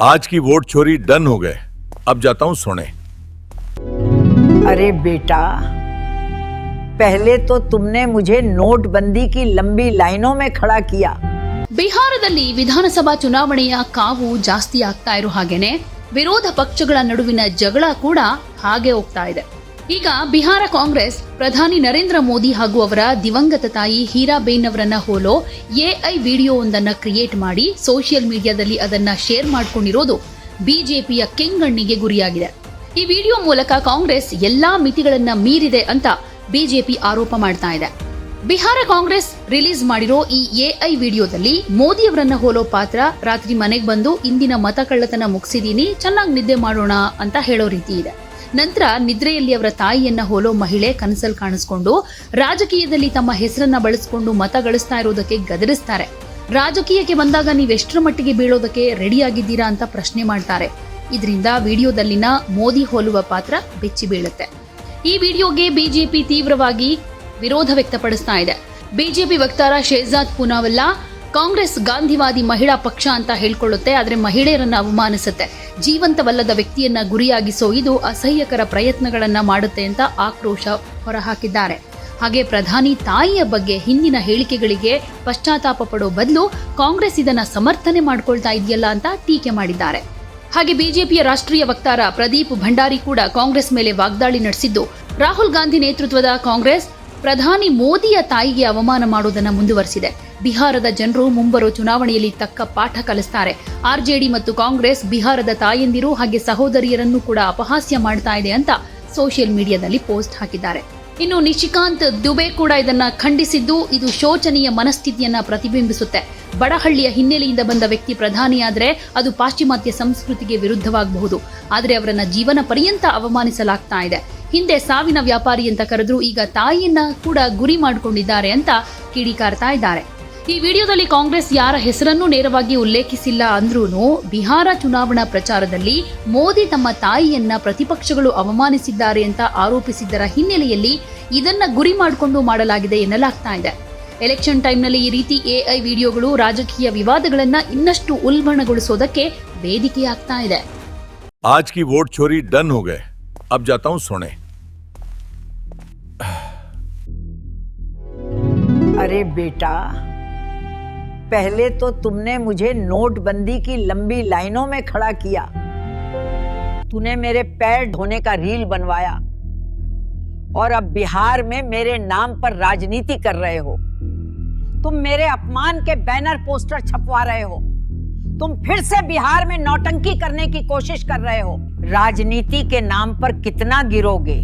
आज की वोट चोरी डन हो गए अब जाता हूं सोने अरे बेटा पहले तो तुमने मुझे नोटबंदी की लंबी लाइनों में खड़ा किया ಬಿಹಾರದಲ್ಲಿ ವಿಧಾನಸಭಾ ಚುನಾವಣೆಯ ಕಾವು ಜಾಸ್ತಿ ಆಗ್ತಾ ಇರೋ ಹಾಗೇನೆ ವಿರೋಧ ಪಕ್ಷಗಳ ನಡುವಿನ ಜಗಳ ಕೂಡ ಹಾಗೆ ಹೋಗ್ತಾ ಇದೆ ಈಗ ಬಿಹಾರ ಕಾಂಗ್ರೆಸ್, ಪ್ರಧಾನಿ ನರೇಂದ್ರ ಮೋದಿ ಹಾಗೂ ಅವರ ದಿವಂಗತ ತಾಯಿ ಹೀರಾಬೇನ್ ಅವರನ್ನ ಹೋಲೋ ಎಐ ವಿಡಿಯೋವೊಂದನ್ನ ಕ್ರಿಯೇಟ್ ಮಾಡಿ ಸೋಷಿಯಲ್ ಮೀಡಿಯಾದಲ್ಲಿ ಅದನ್ನ ಶೇರ್ ಮಾಡ್ಕೊಂಡಿರೋದು ಬಿಜೆಪಿಯ ಕೆಂಗಣ್ಣಿಗೆ ಗುರಿಯಾಗಿದೆ. ಈ ವಿಡಿಯೋ ಮೂಲಕ ಕಾಂಗ್ರೆಸ್ ಎಲ್ಲಾ ಮಿತಿಗಳನ್ನ ಮೀರಿದೆ ಅಂತ ಬಿಜೆಪಿ ಆರೋಪ ಮಾಡ್ತಾ ಇದೆ. ಬಿಹಾರ ಕಾಂಗ್ರೆಸ್ ರಿಲೀಸ್ ಮಾಡಿರೋ ಈ ಎಐ ವಿಡಿಯೋದಲ್ಲಿ ಮೋದಿ ಅವರನ್ನ ಹೋಲೋ ಪಾತ್ರ ರಾತ್ರಿ ಮನೆಗೆ ಬಂದು ಇಂದಿನ ಮತ ಕಳ್ಳತನ ಮುಗಿಸಿದೀನಿ, ಚೆನ್ನಾಗಿ ನಿದ್ದೆ ಮಾಡೋಣ ಅಂತ ಹೇಳೋ ರೀತಿ ಇದೆ. ನಂತರ ನಿದ್ರೆಯಲ್ಲಿ ಅವರ ತಾಯಿಯನ್ನ ಹೋಲೋ ಮಹಿಳೆ ಕನಸಲ್ಲಿ ಕಾಣಿಸ್ಕೊಂಡು ರಾಜಕೀಯದಲ್ಲಿ ತಮ್ಮ ಹೆಸರನ್ನ ಬಳಸಿಕೊಂಡು ಮತ ಗಳಿಸ್ತಾ ಇರೋದಕ್ಕೆ ಗದರಿಸ್ತಾರೆ. ರಾಜಕೀಯಕ್ಕೆ ಬಂದಾಗ ನೀವೆಷ್ಟರ ಮಟ್ಟಿಗೆ ಬೀಳೋದಕ್ಕೆ ರೆಡಿಯಾಗಿದ್ದೀರಾ ಅಂತ ಪ್ರಶ್ನೆ ಮಾಡ್ತಾರೆ. ಇದರಿಂದ ವಿಡಿಯೋದಲ್ಲಿನ ಮೋದಿ ಹೋಲುವ ಪಾತ್ರ ಬೆಚ್ಚಿ ಬೀಳುತ್ತೆ. ಈ ವಿಡಿಯೋಗೆ ಬಿಜೆಪಿ ತೀವ್ರವಾಗಿ ವಿರೋಧ ವ್ಯಕ್ತಪಡಿಸ್ತಾ ಇದೆ. ಬಿಜೆಪಿ ವಕ್ತಾರ ಶೇಜಾದ್ ಪೂನಾವಲ್ಲಾ ಕಾಂಗ್ರೆಸ್ ಗಾಂಧಿವಾದಿ ಮಹಿಳಾ ಪಕ್ಷ ಅಂತ ಹೇಳ್ಕೊಳ್ಳುತ್ತೆ, ಆದರೆ ಮಹಿಳೆಯರನ್ನ ಅವಮಾನಿಸುತ್ತೆ. ಜೀವಂತವಲ್ಲದ ವ್ಯಕ್ತಿಯನ್ನ ಗುರಿಯಾಗಿಸೋ ಇದು ಅಸಹ್ಯಕರ ಪ್ರಯತ್ನಗಳನ್ನ ಮಾಡುತ್ತೆ ಅಂತ ಆಕ್ರೋಶ ಹೊರಹಾಕಿದ್ದಾರೆ. ಹಾಗೆ ಪ್ರಧಾನಿ ತಾಯಿಯ ಬಗ್ಗೆ ಹಿಂದಿನ ಹೇಳಿಕೆಗಳಿಗೆ ಪಶ್ಚಾತ್ತಾಪ ಪಡೋ ಬದಲು ಕಾಂಗ್ರೆಸ್ ಇದನ್ನ ಸಮರ್ಥನೆ ಮಾಡ್ಕೊಳ್ತಾ ಇದೆಯಲ್ಲ ಅಂತ ಟೀಕೆ ಮಾಡಿದ್ದಾರೆ. ಹಾಗೆ ಬಿಜೆಪಿಯ ರಾಷ್ಟ್ರೀಯ ವಕ್ತಾರ ಪ್ರದೀಪ್ ಭಂಡಾರಿ ಕೂಡ ಕಾಂಗ್ರೆಸ್ ಮೇಲೆ ವಾಗ್ದಾಳಿ ನಡೆಸಿದ್ದು. ರಾಹುಲ್ ಗಾಂಧಿ ನೇತೃತ್ವದ ಕಾಂಗ್ರೆಸ್ ಪ್ರಧಾನಿ ಮೋದಿಯ ತಾಯಿಗೆ ಅವಮಾನ ಮಾಡುವುದನ್ನು ಮುಂದುವರೆಸಿದೆ. ಬಿಹಾರದ ಜನರು ಮುಂಬರುವ ಚುನಾವಣೆಯಲ್ಲಿ ತಕ್ಕ ಪಾಠ ಕಲಿಸ್ತಾರೆ. ಆರ್ಜೆಡಿ ಮತ್ತು ಕಾಂಗ್ರೆಸ್ ಬಿಹಾರದ ತಾಯಂದಿರು ಹಾಗೆ ಸಹೋದರಿಯರನ್ನು ಕೂಡ ಅಪಹಾಸ್ಯ ಮಾಡ್ತಾ ಇದೆ ಅಂತ ಸೋಷಿಯಲ್ ಮೀಡಿಯಾದಲ್ಲಿ ಪೋಸ್ಟ್ ಹಾಕಿದ್ದಾರೆ. ಇನ್ನು ನಿಶಿಕಾಂತ್ ದುಬೆ ಕೂಡ ಇದನ್ನ ಖಂಡಿಸಿದ್ದು, ಇದು ಶೋಚನೀಯ ಮನಸ್ಥಿತಿಯನ್ನ ಪ್ರತಿಬಿಂಬಿಸುತ್ತೆ. ಬಡಹಳ್ಳಿಯ ಹಿನ್ನೆಲೆಯಿಂದ ಬಂದ ವ್ಯಕ್ತಿ ಪ್ರಧಾನಿಯಾದರೆ ಅದು ಪಾಶ್ಚಿಮಾತ್ಯ ಸಂಸ್ಕೃತಿಗೆ ವಿರುದ್ಧವಾಗಬಹುದು. ಆದರೆ ಅವರನ್ನ ಜೀವನ ಪರ್ಯಂತ ಅವಮಾನಿಸಲಾಗ್ತಾ ಇದೆ. ಹಿಂದೆ ಸಾವಿನ ವ್ಯಾಪಾರಿ ಅಂತ ಕರೆದ್ರು ಈಗ ತಾಯಿಯನ್ನ ಕೂಡ ಗುರಿ ಮಾಡಿಕೊಂಡಿದ್ದಾರೆ ಅಂತ ಕಿಡಿಕಾರ್ತಾ ಇದ್ದಾರೆ. ಈ ವಿಡಿಯೋದಲ್ಲಿ ಕಾಂಗ್ರೆಸ್ ಯಾರ ಹೆಸರನ್ನೂ ನೇರವಾಗಿ ಉಲ್ಲೇಖಿಸಿಲ್ಲ ಅಂದ್ರೂ ಬಿಹಾರ ಚುನಾವಣಾ ಪ್ರಚಾರದಲ್ಲಿ ಮೋದಿ ತಮ್ಮ ತಾಯಿಯನ್ನ ಪ್ರತಿಪಕ್ಷಗಳು ಅವಮಾನಿಸಿದ್ದಾರೆ ಅಂತ ಆರೋಪಿಸಿದ್ದರ ಹಿನ್ನೆಲೆಯಲ್ಲಿ ಇದನ್ನ ಗುರಿ ಮಾಡಿಕೊಂಡು ಮಾಡಲಾಗಿದೆ ಎನ್ನಲಾಗ್ತಾ ಇದೆ. ಎಲೆಕ್ಷನ್ ಟೈಮ್ನಲ್ಲಿ ಈ ರೀತಿ ಎಐ ವಿಡಿಯೋಗಳು ರಾಜಕೀಯ ವಿವಾದಗಳನ್ನ ಇನ್ನಷ್ಟು ಉಲ್ಬಣಗೊಳಿಸೋದಕ್ಕೆ ವೇದಿಕೆಯಾಗ್ತಾ ಇದೆ. अब जाता हूँ सोने। अरे बेटा, पहले तो तुमने मुझे नोटबंदी की लंबी लाइनों में खड़ा किया। तूने मेरे पैर धोने का रील बनवाया। और अब बिहार में मेरे नाम पर राजनीति कर रहे हो। तुम मेरे अपमान के बैनर पोस्टर छपवा रहे हो। तुम फिर से बिहार में नौटंकी करने की कोशिश कर रहे हो। राजनीति के नाम पर कितना गिरोगे?